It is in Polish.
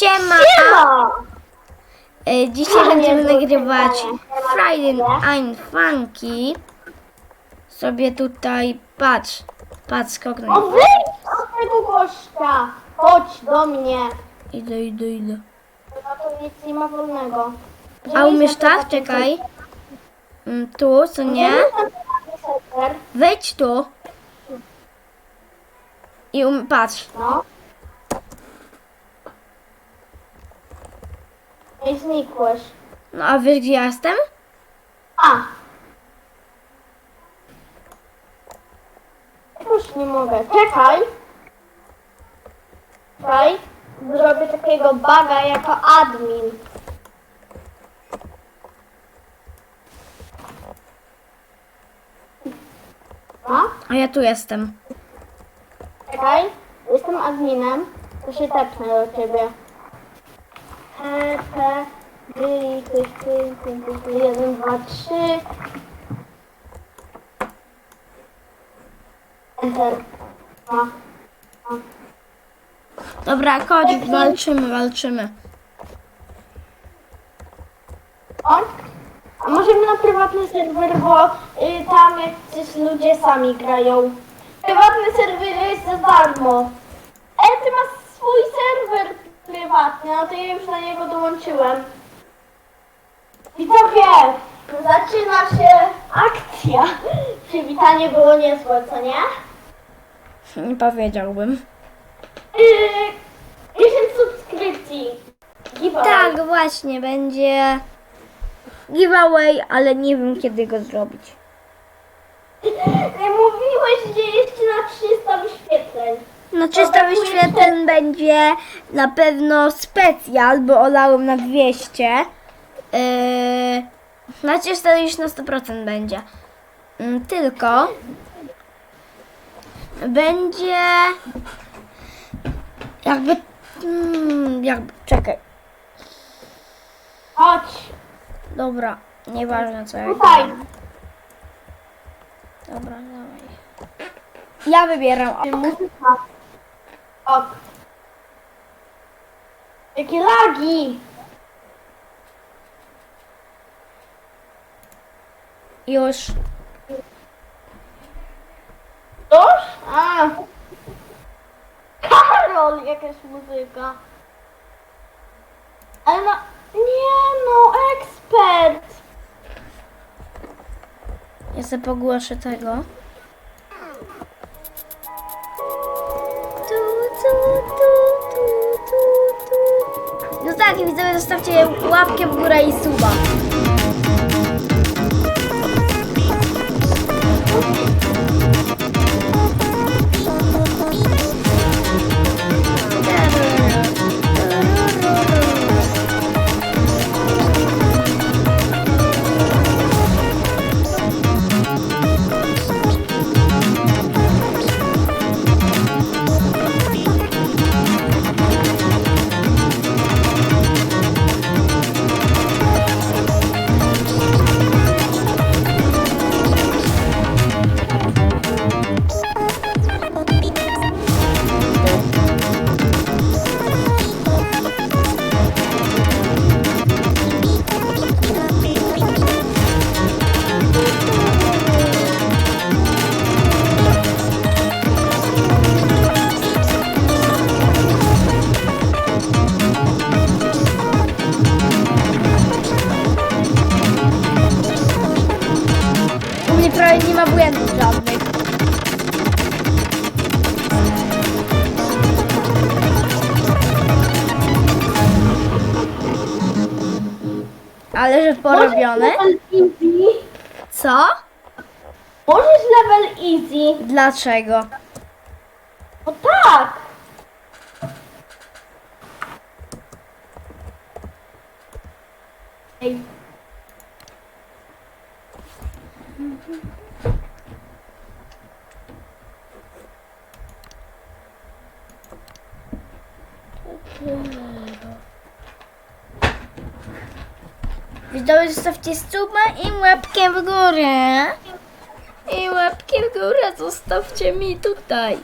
Siema! Siema! E, Dzisiaj będziemy nagrywać. Friday I'm Funky. Sobie tutaj, patrz, patrz, skok na O wyjdź od tego gościa! Chodź do mnie! Idę, idę, idę. Chyba to nic nie ma wolnego. A umiesz tak? Czekaj. Mm, Tu, co nie? Wejdź tu. I um, patrz. No. I znikłeś. No a wiesz gdzie ja jestem? A! Już nie mogę. Czekaj! Czekaj. Zrobię takiego baga jako admin. No? A ja tu jestem. Czekaj, jestem adminem, to się tepnę do ciebie. P, P, G, ktoś, ty, ty, ty, ty, jeden, dwa, trzy. Enter. No. Dobra, kodzik, walczymy, walczymy. On? A możemy na prywatny serwer, bo y, tam jacyś ludzie sami grają. Prywatny serwer jest za darmo. Ale ty masz swój serwer prywatny, no to ja już na niego dołączyłem. Widzowie, zaczyna się akcja. Przywitanie było niezłe, co nie? Nie powiedziałbym. Yy, 10 subskrypcji. Giveaway. Tak, właśnie, będzie giveaway, ale nie wiem kiedy go zrobić. Ty Mówiłeś, że jeszcze na 300 wyświetleń. 300 brakuje wyświetleń będzie na pewno specjal, bo olałem na 200. Yy, na 300 już na 100% będzie. Mm, Tylko będzie jakby, mm, jakby, czekaj, Chodź. dobra, nieważne co ja Tutaj. Dobra, dawaj. Ja wybieram. Muzyka. Ok. Jakie lagi. Już. Już? A. Karol, jakaś muzyka. Ale no, nie no, ekspert. Ja sobie pogłoszę tego. Tak, widzowie, zostawcie łapkę w górę i suba. Ma błędów żadnych. Ale że porobione? Możesz level easy. Co? Możesz level easy. Dlaczego? No tak. Ej. Widzowie, zostawcie suba i łapkę w górę. I łapkę w górę zostawcie mi tutaj.